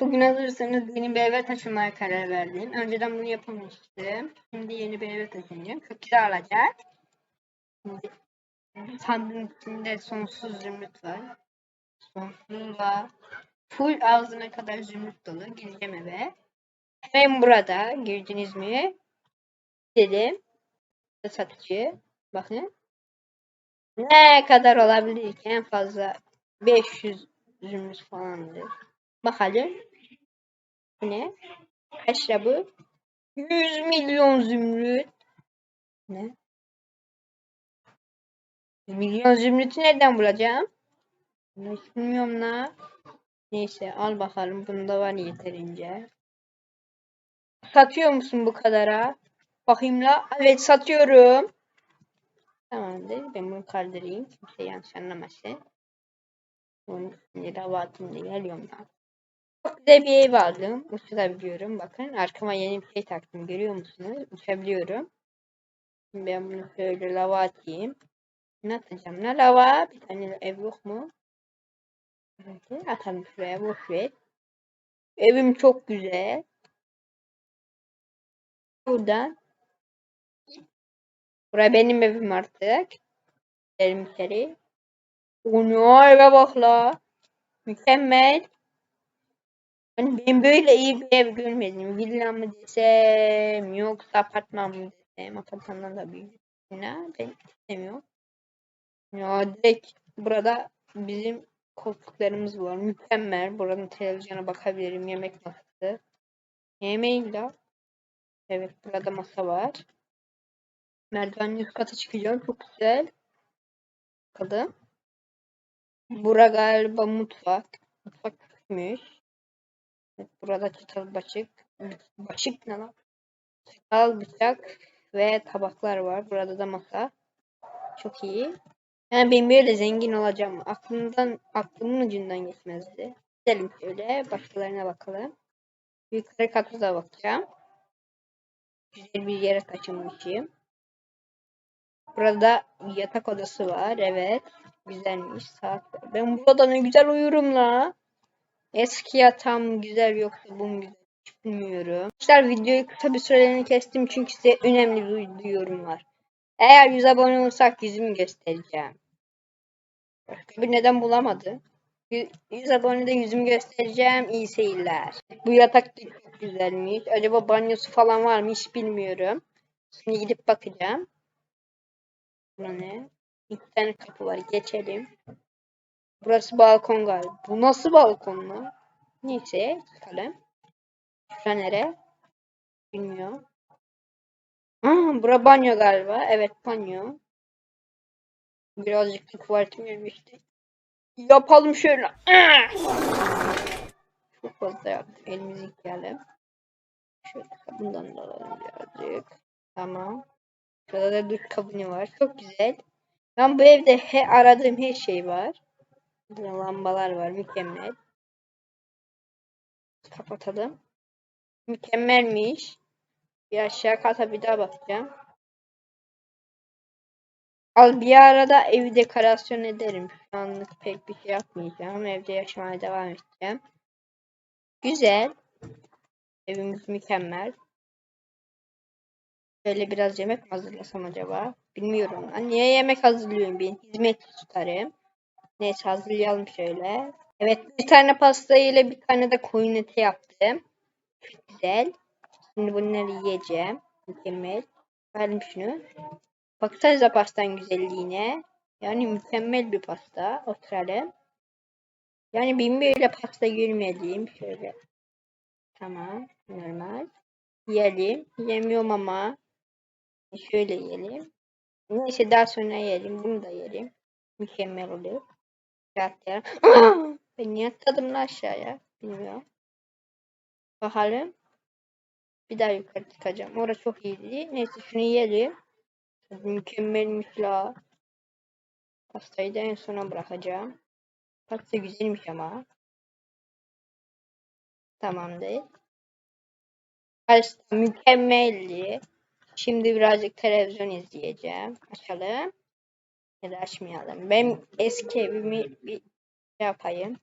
Bugün hazırsanız yeni bir eve taşınmaya karar verdim. Önceden bunu yapamamıştım. Şimdi yeni bir eve taşınacağım. Çok güzel olacak. Sandığın içinde sonsuz zümrüt var. Sonsuzla full ağzına kadar zümrüt dolu. Gireceğim eve. Hemen burada girdiniz mi? Dedim. Satıcı. Bakın. Ne kadar olabilir ki? En fazla 500 zümrüt falandır. Bakalım. Ne? Kaç lira bu? 100 milyon zümrüt. Ne? 100 milyon zümrütü nereden bulacağım? Bunu hiç bilmiyorum la. Neyse al bakalım. Bunda var yeterince. Satıyor musun bu kadara? Bakayım la. Evet satıyorum. Tamamdır. Ben bunu kaldırayım. Kimse yanlış anlamasın. Bunun lira atımda geliyorum ben. Çok güzel aldım. Uçabiliyorum. Bakın arkama yeni bir şey taktım. Görüyor musunuz? Uçabiliyorum. Şimdi ben bunu şöyle lava atayım. Ne atacağım? Ne lava? Bir tane ev yok mu? Evet, atalım şuraya. Boş ver. Evim çok güzel. Buradan. Buraya benim evim artık. Gidelim içeri. Onu eve bak la. Mükemmel. Hani ben böyle iyi bir ev görmedim. Villa mı desem yoksa apartman mı desem. Apartmandan da büyük. Ne? Ben istemiyorum. Ya direkt burada bizim koltuklarımız var. Mükemmel. Buranın televizyona bakabilirim. Yemek masası. Yemeğim de. Evet burada masa var. Merdivenli üst kata çıkacağım. Çok güzel. Bakalım. Bura galiba mutfak. Mutfak küçükmüş. Burada çatal bıçak. Bıçak ne lan? Çatal bıçak ve tabaklar var. Burada da masa. Çok iyi. Yani ben böyle zengin olacağım. Aklımdan, aklımın ucundan geçmezdi. Gidelim şöyle. Başkalarına bakalım. Yukarı kata da bakacağım. Güzel bir yere taşınmışım. Burada yatak odası var. Evet. Güzelmiş. Saat var. Ben burada ne güzel uyurum la. Eski yatağım güzel yoksa bu mu güzel hiç bilmiyorum. Arkadaşlar videoyu kısa bir süreliğine kestim çünkü size önemli bir duyurum var. Eğer 100 abone olursak yüzümü göstereceğim. Bir neden bulamadı. 100 abonede yüzümü göstereceğim. İyi seyirler. Bu yatak çok güzelmiş. Acaba banyosu falan var mı hiç bilmiyorum. Şimdi gidip bakacağım. Bu ne? İki tane kapı var. Geçelim. Burası balkon galiba. Bu nasıl balkon lan? Neyse çıkalım. Şura nere? Bilmiyorum. Aa, bura banyo galiba. Evet banyo. Birazcık da tuvaletim gelmişti. Yapalım şöyle. Çok fazla yaptık. Elimizi yıkayalım. Şöyle bundan da alalım birazcık. Tamam. Şurada da duş kabini var. Çok güzel. Ben bu evde he aradığım her şey var. Burada lambalar var. Mükemmel. Kapatalım. Mükemmelmiş. Bir aşağı kata bir daha bakacağım. Al bir arada evi dekorasyon ederim. Şu anlık pek bir şey yapmayacağım. Evde yaşamaya devam edeceğim. Güzel. Evimiz mükemmel. Böyle biraz yemek mi hazırlasam acaba? Bilmiyorum. Ben niye yemek hazırlıyorum ben? Hizmet tutarım. Neyse hazırlayalım şöyle. Evet bir tane pasta ile bir tane de koyun eti yaptım. Çok güzel. Şimdi bunları yiyeceğim. Mükemmel. Verim şunu. Baksanıza pastan güzelliğine. Yani mükemmel bir pasta. Oturalım. Yani bin böyle pasta görmediğim. Şöyle. Tamam. Normal. Yiyelim. Yemiyorum ama. Şöyle yiyelim. Neyse daha sonra yiyelim. Bunu da yiyelim. Mükemmel oluyor. Rahatlayalım. ben niye atladım lan aşağıya? Bilmiyorum. Bakalım. Bir daha yukarı çıkacağım. Orası çok iyiydi. Neyse şunu yiyelim. Mükemmelmiş la. Pastayı da en sona bırakacağım. Pasta güzelmiş ama. Tamamdır. Pasta mükemmeldi. Şimdi birazcık televizyon izleyeceğim. Açalım. Ya da açmayalım. Ben eski evimi bir şey yapayım.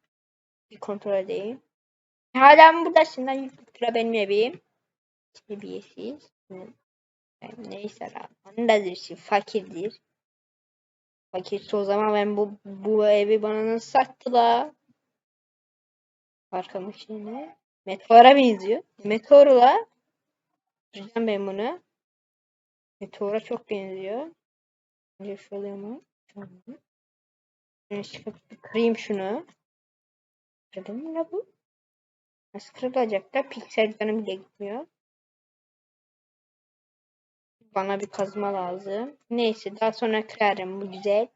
Bir kontrol edeyim. Hala mı buradasın lan? 100 lira benim evim. Terbiyesiz. Yani neyse lan. Dirisi fakirdir. Fakirse o zaman ben bu bu evi bana nasıl sattı la? Arkamı şeyine. Meteora benziyor. Meteorla. Kıracağım ben bunu. Meteora çok benziyor. Önce şu oluyor mu? Çıkıp kırayım şunu. Kırdım la bu? Nasıl kırılacak da piksel canım bile gitmiyor. Bana bir kazma lazım. Neyse daha sonra kırarım bu güzel.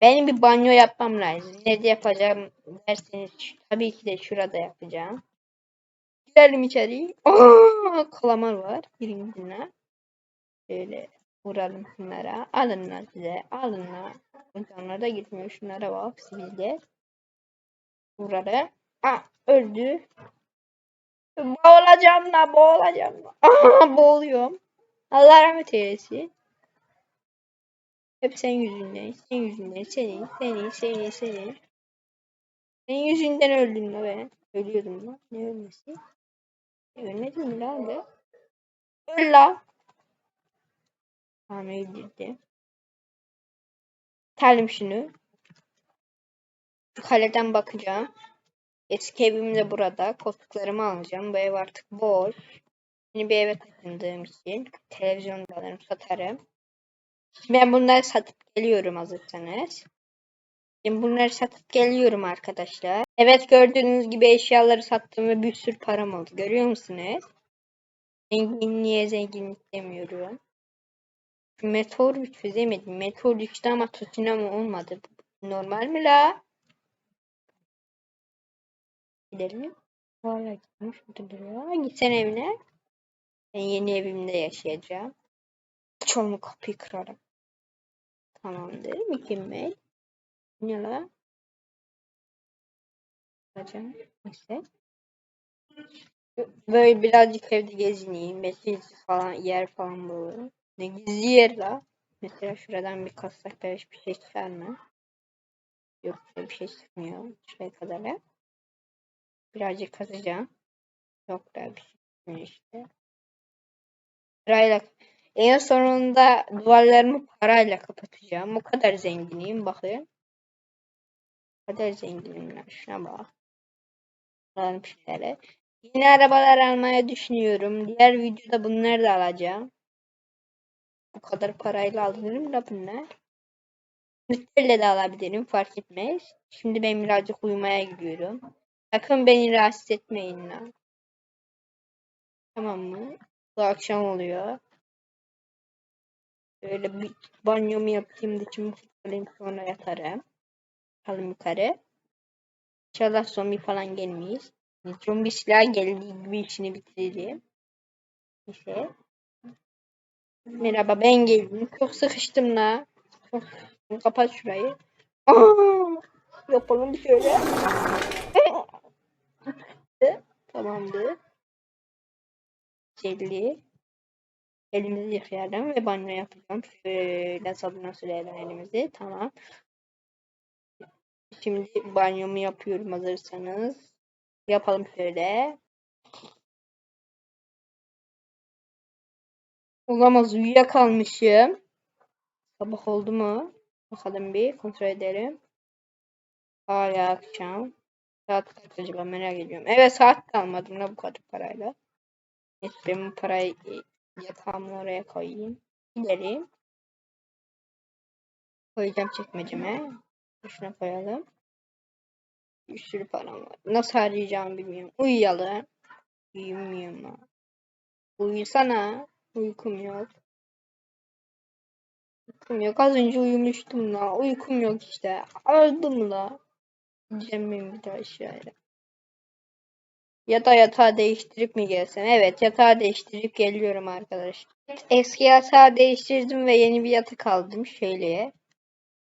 Benim bir banyo yapmam lazım. Nerede yapacağım derseniz tabii ki de şurada yapacağım. Girelim içeri. Aa, kalamar var. Girin içine. Şöyle vuralım şunlara. Alın lan size. Alın lan. Da gitmiyor. Şunlara bak sivilde. Vuralım. Aa öldü. Boğulacağım la boğulacağım. Aa boğuluyorum. Allah rahmet eylesin. Hep senin yüzünden, senin yüzünden, senin, senin, senin, senin. Senin yüzünden öldüm la ben. Ölüyordum la. Ne ölmesi? E, ölmedim la be? Öl la. Tamam öldürdüm. Talim şunu. Kaleden bakacağım. Eski evim de burada. Koltuklarımı alacağım. Bu ev artık boş. Yeni bir eve taşındığım için televizyon alırım, satarım. Ben bunları satıp geliyorum hazırsanız. Şimdi bunları satıp geliyorum arkadaşlar. Evet gördüğünüz gibi eşyaları sattım ve bir sürü param oldu. Görüyor musunuz? Zenginliğe zenginlik demiyorum. Meteor çözemedim. Meteor düştü ama tsunami olmadı. Normal mi la? Gidelim. Hala gitmiş. Şurada duruyor. Gitsen evine. Ben yeni evimde yaşayacağım. Çoğunu kapıyı kırarak. Tamamdır. Mükemmel. Ne la? Hocam. Neyse. Böyle birazcık evde gezineyim. Belki falan yer falan bulurum. Ne gizli yer la. Mesela şuradan bir kassak böyle bir şey çıkar mı? Yok bir şey çıkmıyor. Şuraya kadar. Birazcık kazacağım. Yok da bir şey çıkmıyor işte. Parayla en sonunda duvarlarımı parayla kapatacağım. O kadar zenginiyim bakın. O kadar zenginim ya. Şuna bak. Alalım şeyleri. Yeni arabalar almaya düşünüyorum. Diğer videoda bunları da alacağım. Bu kadar parayla alınır mı da bunlar? Müşteriyle de alabilirim fark etmez. Şimdi ben birazcık uyumaya gidiyorum. Sakın beni rahatsız etmeyin lan. Tamam mı? Bu akşam oluyor. Böyle bir banyomu yapayım dışımı çıkarayım sonra yatarım. Kalın yukarı. İnşallah zombi falan gelmeyiz. Zombi silah geldiği gibi işini bitireyim. Neyse. Merhaba ben geldim. Çok sıkıştım la. Kapat şurayı. Aa, yapalım şöyle. Tamamdır. Jelly. Elimizi yıkayalım ve banyo yapacağım. Şöyle sabunla sürelim elimizi. Tamam. Şimdi banyomu yapıyorum hazırsanız. Yapalım şöyle. Olamaz uyuyakalmışım. Sabah oldu mu? Bakalım bir kontrol edelim. Hala akşam. Saat kaç acaba merak ediyorum. Evet saat kalmadım da bu kadar parayla. Neyse ben bu parayı yatağımın oraya koyayım. Gidelim. Koyacağım çekmeceme. Şuna koyalım. Bir sürü param var. Nasıl harcayacağımı bilmiyorum. Uyuyalım. Uyumuyorum ha. Uyusana. Uykum yok. Uykum yok. Az önce uyumuştum la. Uykum yok işte. Öldüm la. Ben bir daha aşağıya. Ya da yatağı değiştirip mi gelsem? Evet yatağı değiştirip geliyorum arkadaşlar. Eski yatağı değiştirdim ve yeni bir yatak aldım şöyle.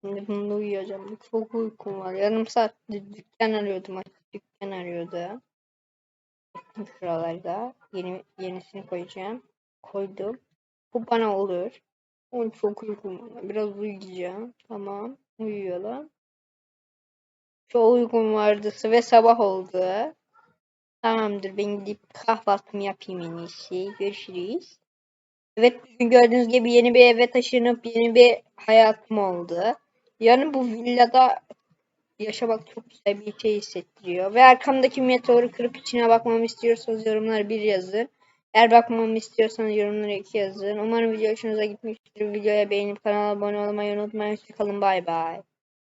Şimdi bunu uyuyacağım. Çok uykum var. Yarım saat dükkan arıyordum. Dükkan arıyordu. Şuralarda. Yeni, yenisini koyacağım. Koydum. Bu bana olur. Oğlum çok uykum var. Biraz uyuyacağım. Tamam. Uyuyalım. Çok uykum vardı ve sabah oldu. Tamamdır ben gidip kahvaltımı yapayım en iyisi. Görüşürüz. Evet bugün gördüğünüz gibi yeni bir eve taşınıp yeni bir hayatım oldu. Yani bu villada yaşamak çok güzel bir şey hissettiriyor. Ve arkamdaki meteoru kırıp içine bakmamı istiyorsanız yorumlara bir yazın. Eğer bakmamı istiyorsanız yorumlara iki yazın. Umarım video hoşunuza gitmiştir. Videoya beğenip kanala abone olmayı unutmayın. Hoşçakalın bay bay.